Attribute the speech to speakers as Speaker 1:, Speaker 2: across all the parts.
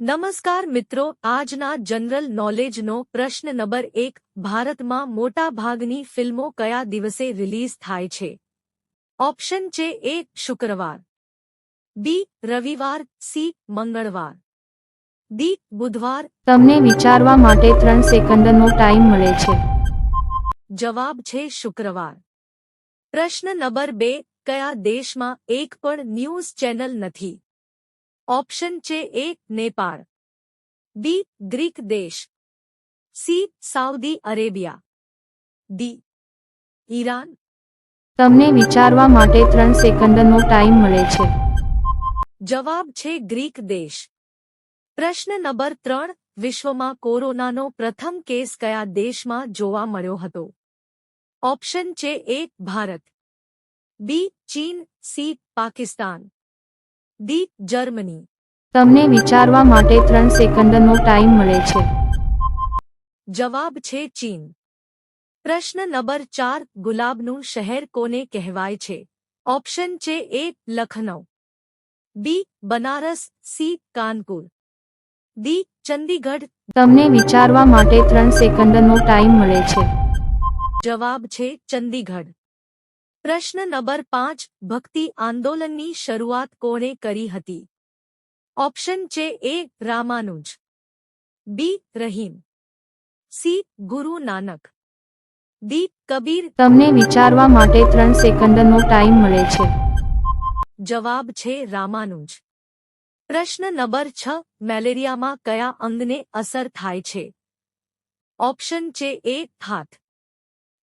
Speaker 1: નમસ્કાર મિત્રો આજના જનરલ નોલેજનો પ્રશ્ન નંબર એક ભારતમાં મોટા ભાગની ફિલ્મો કયા દિવસે રિલીઝ થાય છે? ઓપ્શન છે એ શુક્રવાર. બી રવિવાર. સી મંગળવાર. ડી બુધવાર.
Speaker 2: તમને વિચારવા માટે ત્રણ સેકન્ડનો ટાઈમ મળે છે.
Speaker 1: જવાબ છે શુક્રવાર. પ્રશ્ન નંબર બે કયા દેશમાં એક પણ ન્યૂઝ ચેનલ નથી? ઓપ્શન છે એ નેપાળ બી ગ્રીક દેશ C Saudi Arabia D Iran
Speaker 2: તમને વિચારવા માટે ત્રણ સેકન્ડનો ટાઈમ મળે છે.
Speaker 1: જવાબ છે ગ્રીક દેશ. પ્રશ્ન નંબર ત્રણ વિશ્વમાં કોરોનાનો પ્રથમ કેસ કયા દેશમાં જોવા મળ્યો હતો? ઓપ્શન છે એ ભારત. બી ચીન. સી પાકિસ્તાન. D Germany.
Speaker 2: તમને વિચારવા માટે ત્રણ સેકન્ડનો ટાઈમ મળે છે.
Speaker 1: જવાબ છે ચીન. પ્રશ્ન નંબર ચાર ગુલાબનું શહેર કોને કહેવાય છે? ઓપ્શન છે A Lucknow. B Banaras C Kanpur. D Chandigarh.
Speaker 2: તમને વિચારવા માટે ત્રણ સેકન્ડનો ટાઈમ મળે છે.
Speaker 1: જવાબ છે ચંદીગઢ. પ્રશ્ન નંબર પાંચ ભક્તિ આંદોલનની શરૂઆત કોણે કરી હતી? ઓપ્શન છે A Ramanuj. B Rahim. C Guru Nanak. D Kabir.
Speaker 2: તમને વિચારવા માટે ત્રણ સેકન્ડનો ટાઈમ મળે છે.
Speaker 1: જવાબ છે રામાનુજ. પ્રશ્ન નંબર છ મેલેરિયામાં કયા અંગને અસર થાય છે? ઓપ્શન છે એ હાથ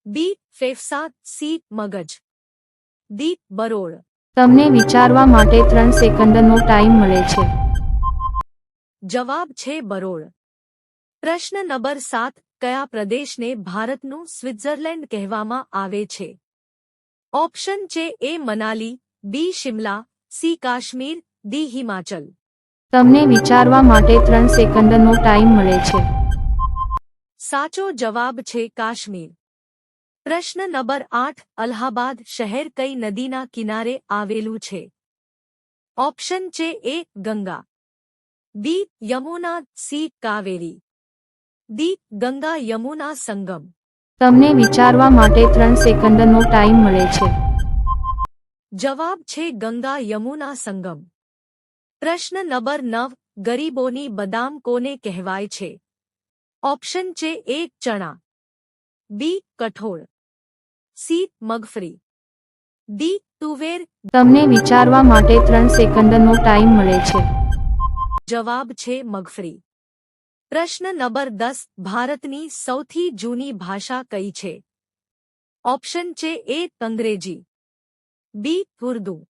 Speaker 1: બી ફેફસા. સી મગજ. ડી બરોડ
Speaker 2: તમને વિચારવા માટે ત્રણ સેકન્ડનો ટાઈમ મળે છે.
Speaker 1: જવાબ છે બરોડ પ્રશ્ન નંબર સાત કયા પ્રદેશને ભારતનું સ્વિટ્ઝરલેન્ડ કહેવામાં આવે છે? ઓપ્શન છે A Manali B Shimla C Kashmir D Himachal.
Speaker 2: તમને વિચારવા માટે ત્રણ સેકન્ડનો ટાઈમ મળે છે.
Speaker 1: સાચો જવાબ છે કાશ્મીર. પ્રશ્ન નંબર આઠ અલ્હાબાદ શહેર કઈ નદીના કિનારે આવેલું છે? ઓપ્શન છે A Ganga. B Yamuna C Kaveri. D Ganga Yamuna Sangam.
Speaker 2: તમને વિચારવા માટે ત્રણ સેકન્ડનો ટાઈમ મળે છે.
Speaker 1: જવાબ છે ગંગા યમુના સંગમ. પ્રશ્ન નંબર નવ ગરીબોની બદામ કોને કહેવાય છે? ઓપ્શન છે એ ચણા. બી કઠોળ. સી મગફળી ડી તુવેર
Speaker 2: તમને વિચારવા માટે ત્રણ સેકન્ડનો ટાઈમ મળે છે.
Speaker 1: જવાબ છે મગફળી પ્રશ્ન નંબર દસ ભારતની સૌથી જૂની ભાષા કઈ છે? ઓપ્શન છે A Angrezi. B Urdu.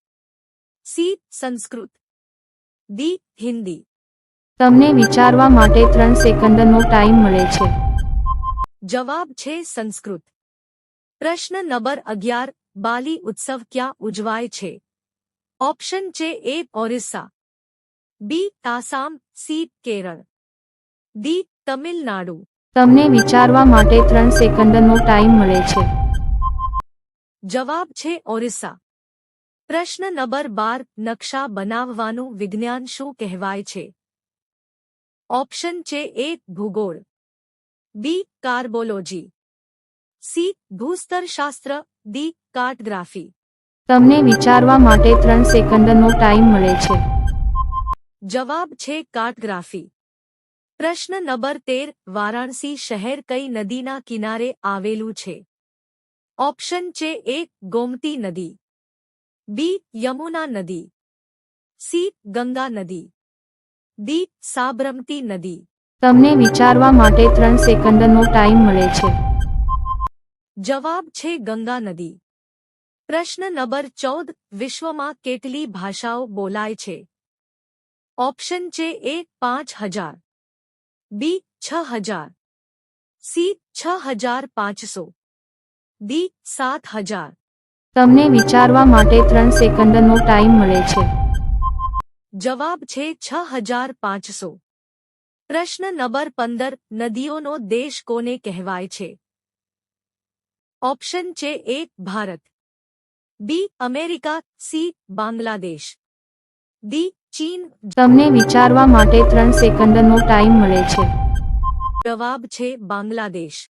Speaker 1: C Sanskrit. D Hindi.
Speaker 2: તમને વિચારવા માટે ત્રણ સેકન્ડનો ટાઈમ મળે છે.
Speaker 1: જવાબ છે સંસ્કૃત. પ્રશ્ન નંબર અગિયાર બાલી ઉત્સવ ક્યાં ઉજવાય છે? ઓપ્શન છે A Orissa. B Assam C Kerala. D Tamil Nadu.
Speaker 2: તમને વિચારવા માટે ત્રણ સેકન્ડનો ટાઈમ મળે છે.
Speaker 1: જવાબ છે ઓરિસ્સા. પ્રશ્ન નંબર બાર નકશા બનાવવાનું વિજ્ઞાન શું કહેવાય છે? ઓપ્શન છે એ ભૂગોળ. બી કાર્બોલોજી. સી ભૂસ્તરશાસ્ત્ર ડી કાર્ટગ્રાફી.
Speaker 2: તમને વિચારવા માટે ત્રણ સેકન્ડનો ટાઈમ મળે છે.
Speaker 1: જવાબ છે કાર્ટગ્રાફી. પ્રશ્ન નંબર તેર વારાણસી શહેર કઈ નદીના કિનારે આવેલું છે? ઓપ્શન છે એ ગોમતી નદી. બી યમુના નદી. સી ગંગા નદી. ડી સાબરમતી નદી.
Speaker 2: તમને વિચારવા માટે ત્રણ સેકન્ડનો ટાઈમ મળે છે.
Speaker 1: જવાબ છે ગંગા નદી પ્રશ્ન નંબર ચૌદ વિશ્વમાં કેટલી ભાષાઓ બોલાય છે ઓપ્શન છે એ પાંચ હજાર બી છ હજાર સી છ હજાર પાંચસો ડી સાત હજાર
Speaker 2: તમને વિચારવા માટે ત્રણ સેકન્ડનો ટાઈમ મળે છે.
Speaker 1: જવાબ છે છ હજાર પાંચસો. પ્રશ્ન નંબર પંદર નદીઓનો દેશ કોને કહેવાય છે? ઓપ્શન છે A Bharat. B America. C Bangladesh. D ચીન.
Speaker 2: તમને વિચારવા માટે ત્રણ સેકન્ડનો ટાઈમ મળે છે.
Speaker 1: જવાબ છે બાંગ્લાદેશ.